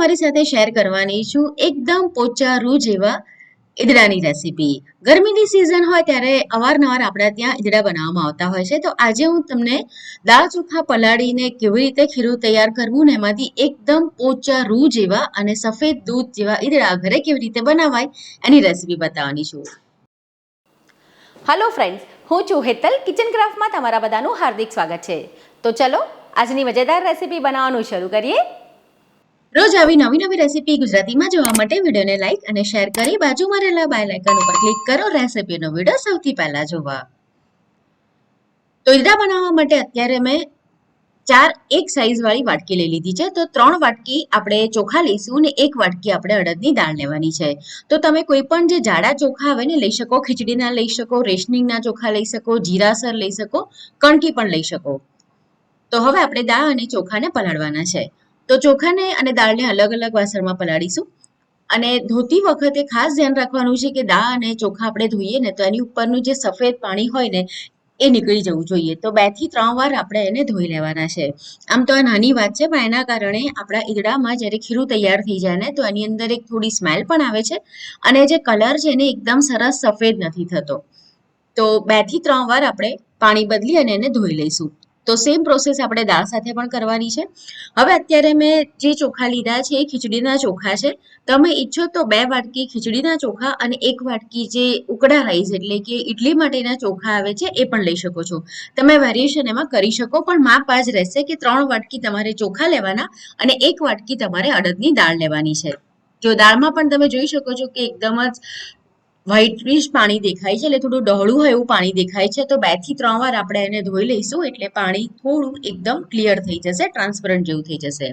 તમારી સાથે શેર કરવાની છું એકદમ પોચા રૂ જેવા ઈદડાની રેસીપી ગરમીની સિઝન હોય ત્યારે અવારનવાર આપણા ત્યાં ઈદડા બનાવવામાં આવતા હોય છે. તો આજે હું તમને દાળ ચોખા પલાળીને કેવી રીતે ખીરું તૈયાર કરવું ને એમાંથી એકદમ પોચા રૂ જેવા અને સફેદ દૂધ જેવા ઈદડા ઘરે કેવી રીતે બનાવાય એની રેસીપી બતાવવાની છું. હલો ફ્રેન્ડ્સ હું છું હેતલ કિચન ક્રાફ્ટમાં તમારા બધાનું હાર્દિક સ્વાગત છે. તો ચલો, આજની મજેદાર રેસીપી બનાવવાનું શરૂ કરીએ. રોજ આવી નવી નવી રેસીપી ગુજરાતીમાં જોવા માટે વિડીયોને લાઈક અને શેર કરી બાજુમાં રહેલા બેલ આઇકન ઉપર ક્લિક કરો રેસીપીનો વીડિયો સૌથી પહેલા જોવા. તો ઈદડા બનાવવા માટે અત્યારે મેં ચાર એક સાઈઝ વાળી વાટકી લઈ લીધી છે. તો ત્રણ વાટકી આપણે ચોખા લઈશું અને એક વાટકી આપણે અડદની દાળ લેવાની છે. તો તમે કોઈ પણ જે જાડા ચોખા આવે ને લઈ શકો, ખીચડીના લઈ શકો, રેશનિંગના ચોખા લઈ શકો જીરાસર લઈ શકો, કણકી પણ લઈ શકો. તો હવે આપણે દાળ અને ચોખાને પલાળવાના છે. તો ચોખાને અને દાળને અલગ અલગ વાસણમાં પલાળીશું. અને ધોતી વખતે ખાસ ધ્યાન રાખવાનું છે કે દાળ અને ચોખા આપણે ધોઈએ ને તો એની ઉપરનું જે સફેદ પાણી હોય ને, એ નીકળી જવું જોઈએ. તો બેથી ત્રણ વાર આપણે એને ધોઈ લેવાના છે. આમ તો આ નાની વાત છે, પણ એના કારણે આપણા ઈદડામાં જ્યારે ખીરું તૈયાર થઈ જાય ને, તો એની અંદર એક થોડી સ્મેલ પણ આવે છે. અને જે કલર છે એને એકદમ સરસ સફેદ નથી થતો. તો બેથી ત્રણ વાર આપણે પાણી બદલી અને એને ધોઈ લઈશું. તો સેમ પ્રોસેસ આપણે દાળ સાથે પણ કરવાની છે. હવે અત્યારે મેં જે ચોખા લીધા છે એ ખીચડીના ચોખા છે. તમે ઈચ્છો તો બે વાટકી ખીચડીના ચોખા અને એક વાટકી જે ઉકડા રાઈસ એટલે કે ઇડલી માટેના ચોખા આવે છે એ પણ લઈ શકો છો. તમે વેરિએશન એમાં કરી શકો, પણ માપ આ જ રહેશે કે ત્રણ વાટકી તમારે ચોખા લેવાના અને એક વાટકી તમારે અડદની દાળ લેવાની છે. જો દાળમાં પણ તમે જોઈ શકો છો કે એકદમ જ વ્હાઇટિશ પાણી દેખાય છે, એટલે થોડું ડહોળું હોય એવું પાણી દેખાય છે. તો બેથી ત્રણ વાર આપણે એને ધોઈ લઈશું, એટલે પાણી થોડું એકદમ ક્લિયર થઈ જશે ટ્રાન્સપરન્ટ જેવું થઈ જશે.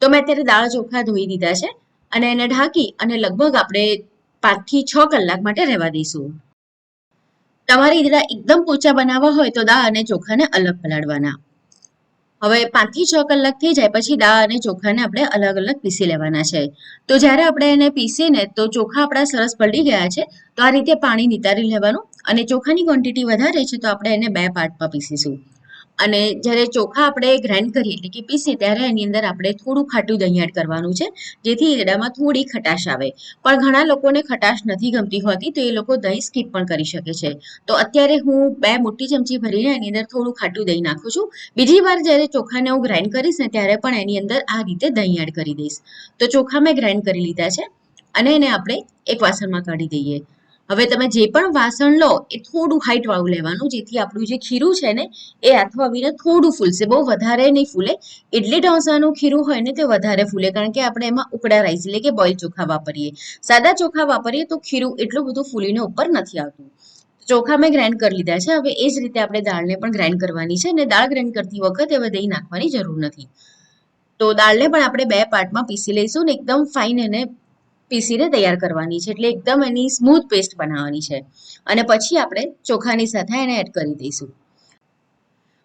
તો મેં અત્યારે દાળ ચોખા ધોઈ દીધા છે, અને એને ઢાંકી અને લગભગ આપણે પાંચથી છ કલાક માટે રહેવા દઈશું. તમારી ઈદડા એકદમ પોચા બનાવવા હોય તો દાળ અને ચોખાને અલગ પલાળવાના. હવે પાંચથી છ કલાક થઈ જાય, પછી દાળ અને ચોખાને આપણે અલગ અલગ પીસી લેવાના છે. તો જ્યારે આપણે એને પીસીને તો ચોખા આપણા સરસ પલટી ગયા છે, તો આ રીતે પાણી નિતારી લેવાનું અને ચોખાની ક્વોન્ટિટી વધારે છે, તો આપણે એને બે પાર્ટમાં પીસીશું. અને જ્યારે ચોખા આપણે ગ્રાઇન્ડ કરીએ એટલે કે પીસીએ, ત્યારે એની અંદર આપણે થોડું ખાટું દહીં એડ કરવાનું છે, જેથી ઈરડામાં થોડી ખટાશ આવે. પણ ઘણા લોકોને ખટાશ નથી ગમતી હોતી, તો એ લોકો દહીં સ્કીપ પણ કરી શકે છે. તો અત્યારે હું બે મોટી ચમચી ભરીને એની અંદર થોડું ખાટું દહીં નાખું છું. બીજી વાર જ્યારે ચોખાને હું ગ્રાઇન્ડ કરીશ ને, ત્યારે પણ એની અંદર આ રીતે દહીં એડ કરી દઈશ. તો ચોખા મેં ગ્રાઇન્ડ કરી લીધા છે અને એને આપણે એક વાસણમાં કાઢી દઈએ. હવે તમે જે પણ વાસણ લો, એ થોડું હાઈટ વાળું લેવાનું, જેથી આપણું જે ખીરું છે ને, એ હાથો આવીને થોડું ફૂલશે. બહુ વધારે નહીં ફૂલે. એટલે ઢોસાનું ખીરું હોય ને, તે વધારે ફૂલે. કારણ કે આપણે એમાં ઉકળા રાઈસ એટલે કે બોઇલ ચોખા વાપરીએ. સાદા ચોખા વાપરીએ તો ખીરું એટલું બધું ફૂલીને ઉપર નથી આવતું. ચોખા મેં ગ્રાઇન્ડ કરી લીધા છે. હવે એ જ રીતે આપણે દાળને પણ ગ્રાઇન્ડ કરવાની છે અને દાળ ગ્રાઇન્ડ કરતી વખતે હવે દહીં નાખવાની જરૂર નથી. તો દાળને પણ આપણે બે પાર્ટમાં પીસી લઈશું ને, એકદમ ફાઇન એને પીસીને તૈયાર કરવાની છે. એટલે એકદમ એની સ્મૂથ પેસ્ટ બનાવવાની છે. અને પછી આપણે ચોખાની સાથે એને એડ કરી દઈશું.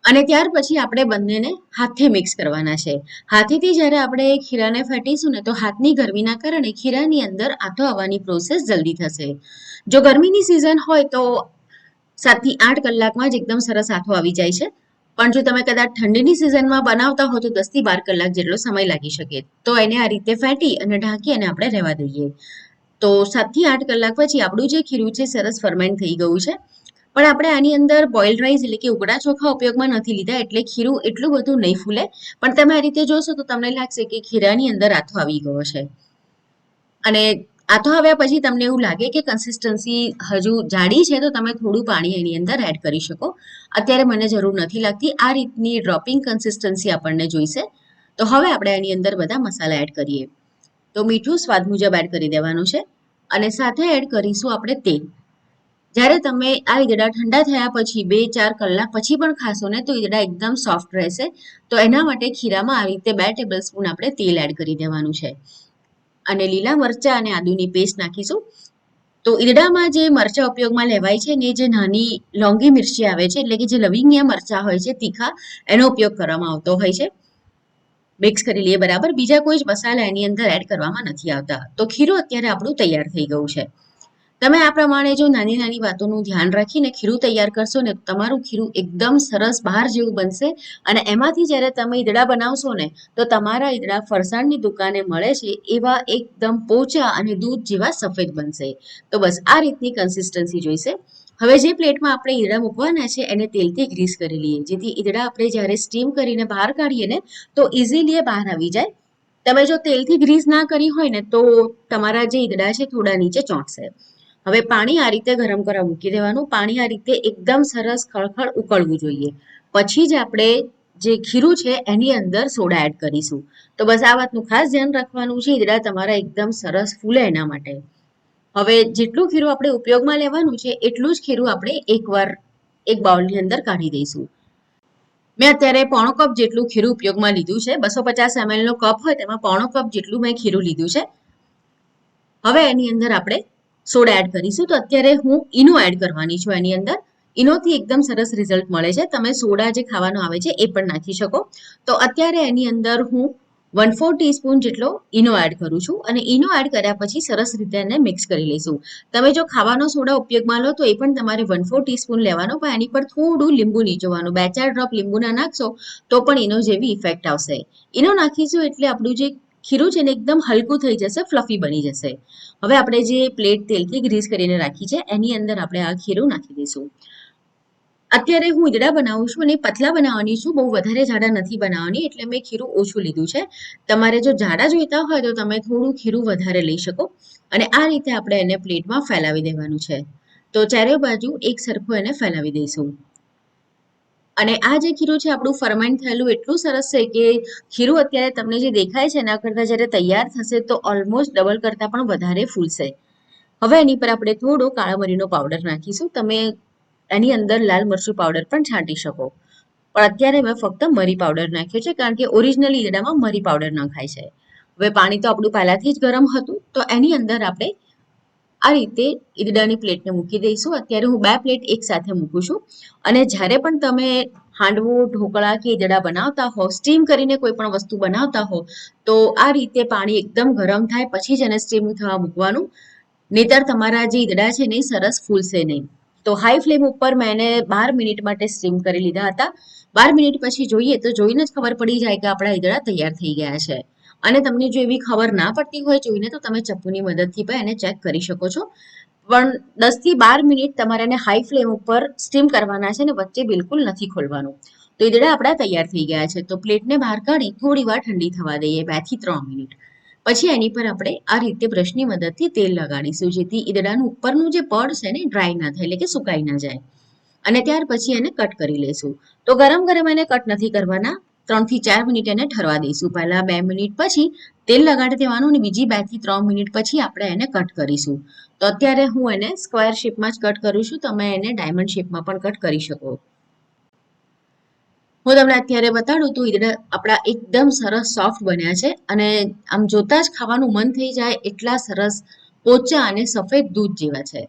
અને ત્યાર પછી આપણે બંનેને હાથે મિક્સ કરવાના છે. હાથેથી જ્યારે આપણે ખીરાને ફેટીશું ને તો હાથની ગરમીના કારણે ખીરાની અંદર આથો આવવાની પ્રોસેસ જલ્દી થશે. જો ગરમીની સિઝન હોય તો સાતથી આઠ કલાકમાં જ એકદમ સરસ આથો આવી જાય છે. પણ જો તમે કદાચ ઠંડીની સિઝનમાં બનાવતા હો તો દસથી બાર કલાક જેટલો સમય લાગી શકે. તો એને આ રીતે ફેટી અને ઢાંકી અને આપણે રહેવા દઈએ. તો સાતથી આઠ કલાક પછી આપણું જે ખીરું છે સરસ ફરમેન્ટ થઈ ગયું છે. પણ આપણે આની અંદર બોઇલ રાઈસ એટલે કે ઉકળા ચોખા ઉપયોગમાં નથી લીધા એટલે ખીરું એટલું બધું નહીં ફૂલે. પણ તમે આ રીતે જોશો તો તમને લાગશે કે ખીરાની અંદર આથો આવી ગયો છે. અને આથો હવે પછી તમને એવું લાગે કે કન્સિસ્ટન્સી હજુ જાડી છે, તો તમે થોડું પાણી એની અંદર એડ કરી શકો. અત્યારે મને જરૂર નથી લાગતી આ રીતની ડ્રોપિંગ કન્સિસ્ટન્સી આપણને જોઈશે. તો હવે આપણે એની અંદર બધા મસાલા એડ કરીએ. તો મીઠું સ્વાદ મુજબ એડ કરી દેવાનું છે અને સાથે એડ કરીશું આપણે તેલ. જ્યારે તમે આ ઈદડા ઠંડા થયા પછી બે, ચાર કલાક પછી પણ ખાશો ને, તો ઈદડા એકદમ સોફ્ટ રહેશે. તો એના માટે ખીરામાં આ રીતે બે ટેબલ સ્પૂન આપણે તેલ એડ કરી દેવાનું છે. અને લીલા મરચાં અને આદુની પેસ્ટ નાખીશું. તો ઈરડામાં જે મરચાં ઉપયોગમાં લેવાય છે ને જે નાની, લોંગી મિરચી આવે છે, એટલે કે જે લવિંગિયા મરચાં હોય છે, તીખા, એનો ઉપયોગ કરવામાં આવતો હોય છે. મિક્સ કરી લઈએ બરાબર. બીજા કોઈ જ મસાલા એની અંદર એડ કરવામાં નથી આવતા. તો ખીરું અત્યારે આપણું તૈયાર થઈ ગયું છે. તમે આ પ્રમાણે જો નાની નાની વાતોનું ધ્યાન રાખીને ખીરું તૈયાર કરશો ને તમારું ખીરું એકદમ સરસ બહાર જેવું બનશે અને એમાંથી જ્યારે તમે ઈદડા બનાવશો ને, તો તમારા ઈદડા ફરસાણની દુકાને મળે છે એવા એકદમ પોચા અને દૂધ જેવા સફેદ બનશે. તો બસ આ રીતની કન્સિસ્ટન્સી જોઈશે. હવે જે પ્લેટમાં આપણે ઈદડા મૂકવાના છે, એને તેલથી ગ્રીસ કરી લઈએ. જેથી ઈદડા આપણે જ્યારે સ્ટીમ કરીને બહાર કાઢીએ ને, તો ઇઝીલી બહાર આવી જાય. તમે જો તેલથી ગ્રીસ ના કરી હોય ને, તો તમારા જે ઈદડા છે થોડા નીચે ચોંટશે. હવે પાણી આ રીતે ગરમ કરવા મૂકી દેવાનું. પાણી આ રીતે એકદમ સરસ ખળખળ ઉકળવું જોઈએ. પછી જ આપણે જે ખીરું છે એની અંદર સોડા એડ કરીશું. તો બસ આ વાતનું ખાસ ધ્યાન રાખવાનું છે. ઈદડા તમારા એકદમ સરસ ફૂલે એના માટે. હવે જેટલું ખીરું આપણે ઉપયોગમાં લેવાનું છે, એટલું જ ખીરું આપણે એકવાર એક બાઉલની અંદર કાઢી દઈશું. મેં અત્યારે પોણો કપ જેટલું ખીરું ઉપયોગમાં લીધું છે. બસો પચાસ નો કપ હોય તેમાં પોણો કપ જેટલું મેં ખીરું લીધું છે. હવે એની અંદર આપણે સોડા એડ કરીશું. તો અત્યારે હું ઈનો એડ કરવાની છું એની અંદર. ઈનોથી એકદમ સરસ રિઝલ્ટ મળે છે. તમે સોડા જે ખાવાનો આવે છે, એ પણ નાખી શકો. તો અત્યારે એની અંદર હું વન ફોર ટીસ્પૂન જેટલો ઈનો એડ કરું છું અને ઈનો એડ કર્યા પછી સરસ રીતે એને મિક્સ કરી લઈશું. તમે જો ખાવાનો સોડા ઉપયોગમાં લો તો એ પણ તમારે વન ફોર ટીસ્પૂન લેવાનો, પણ એની પર થોડું લીંબુ નીચોવાનું. બે ચાર ડ્રોપ લીંબુના નાખશો તો પણ એનો જેવી ઇફેક્ટ આવશે. ઇનો નાખીશું એટલે આપણું જે ખીરું છે ને એકદમ હલકું થઈ જશે, ફ્લફી બની જશે. હવે આપણે જે પ્લેટ તેલથી ગ્રીસ કરીને રાખી છે, એની અંદર આપણે આ ખીરું નાખી દઈશું. અત્યારે હું ઈદડા બનાવું છું અને પતલા બનાવવાની છું, બહુ વધારે જાડા નથી બનાવવાની, એટલે મેં ખીરું ઓછું લીધું છે. તમારે જો જાડા જોઈતા હોય તો તમે થોડું ખીરું વધારે લઈ શકો અને આ રીતે આપણે એને પ્લેટમાં ફેલાવી દેવાનું છે. તો ચારે બાજુ એક સરખું એને ફેલાવી દઈશું. અને આ જે ખીરું છે, આપણું ફરમેન્ટ થયેલું એટલું સરસ છે કે ખીરું અત્યારે તમને જે દેખાય છે, એના કરતાં જ્યારે તૈયાર થશે તો ઓલમોસ્ટ ડબલ કરતાં પણ વધારે ફૂલશે. હવે એની પર આપણે થોડો કાળા મરીનો પાવડર નાખીશું. તમે એની અંદર લાલ મરચું પાવડર પણ છાંટી શકો. પણ અત્યારે મેં ફક્ત મરી પાવડર નાખ્યો છે, કારણ કે ઓરિજિનલ ઈદડામાં મરી પાવડર નખાય છે. હવે પાણી તો આપણું પહેલાથી જ ગરમ હતું, તો એની અંદર આપણે આ રીતે ઈદડાની પ્લેટને મૂકી દઈશું. અત્યારે હું બે પ્લેટ એક સાથે મૂકું છું. અને જ્યારે પણ તમે હાંડવો, ઢોકળા કે ઈદડા બનાવતા હો, સ્ટીમ કરીને કોઈ પણ વસ્તુ બનાવતા હો, તો આ રીતે પાણી એકદમ ગરમ થાય, પછી જ એને સ્ટીમ થવા મૂકવાનું. નહીતર તમારા જે ઈદડા છે ને સરસ ફૂલશે નહીં. તો હાઈ ફ્લેમ ઉપર મેં એને બાર મિનિટ માટે સ્ટીમ કરી લીધા હતા. બાર મિનિટ પછી જોઈએ તો જોઈને જ ખબર પડી જાય કે આપણા ઈદડા તૈયાર થઈ ગયા છે. અને તમને જો એવી ખબર ના પડતી હોય જોઈને તો તમે ચપ્પુની મદદથી પણ એને ચેક કરી શકો છો. પણ દસથી બાર મિનિટ તમારે એને હાઈ ફ્લેમ ઉપર સ્ટીમ કરવાના છે ને વચ્ચે બિલકુલ નથી ખોલવાનું. તો ઈદડા આપણા તૈયાર થઈ ગયા છે. તો પ્લેટને બહાર કાઢી થોડી વાર ઠંડી થવા દઈએ, બેથી ત્રણ મિનિટ. પછી એની પર આપણે આ રીતે બ્રશની મદદથી તેલ લગાડીશું, જેથી ઈદડાનું ઉપરનું જે પડ છે ને ડ્રાય ના થાય, એટલે કે સુકાઈ ના જાય. અને ત્યાર પછી એને કટ કરી લઈશું તો ગરમ ગરમ એને કટ નથી કરવાના. ત્રણથી ચાર મિનિટ એને ઠરવા દઈશું. પહેલા બે મિનિટ પછી તેલ લગાડી દેવાનું અને બીજી બેથી ત્રણ મિનિટ પછી આપણે એને કટ કરીશું. તો અત્યારે હું એને સ્ક્વેર શેપમાં જ કટ કરું છું. તમે એને ડાયમંડ શેપમાં પણ કટ કરી શકો. હું તમને અત્યારે બતાડું તો ઈદડા આપણા એકદમ સરસ સોફ્ટ બન્યા છે. અને આમ જોતા જ ખાવાનું મન થઈ જાય એટલા સરસ પોચા અને સફેદ દૂધ જેવા છે.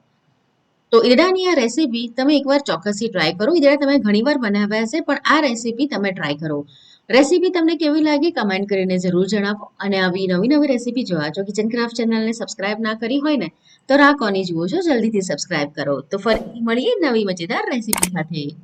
તો ઈદડાની આ રેસીપી તમે એકવાર ચોક્કસથી ટ્રાય કરો. ઈદડા તમે ઘણીવાર બનાવ્યા છે, પણ આ રેસીપી તમે ટ્રાય કરો. રેસીપી તમને કેવી લાગી કમેન્ટ કરીને જરૂર જણાવો. અને આવી નવી નવી રેસીપી જોવા જો કિચન ક્રાફ્ટ ચેનલને સબસ્ક્રાઇબ ના કરી હોય ને, તો રાહ કોની જુઓ છો? જલ્દીથી સબસ્ક્રાઇબ કરો. તો ફરીથી મળીએ નવી મજેદાર રેસીપી સાથે.